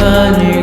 money.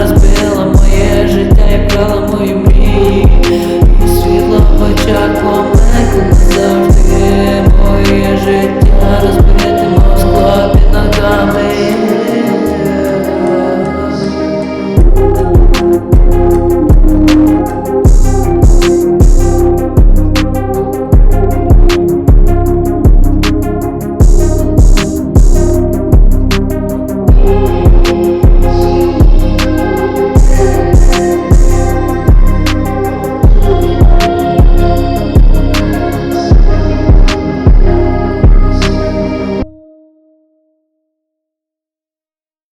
Розбила моє життя вкрала мої мрії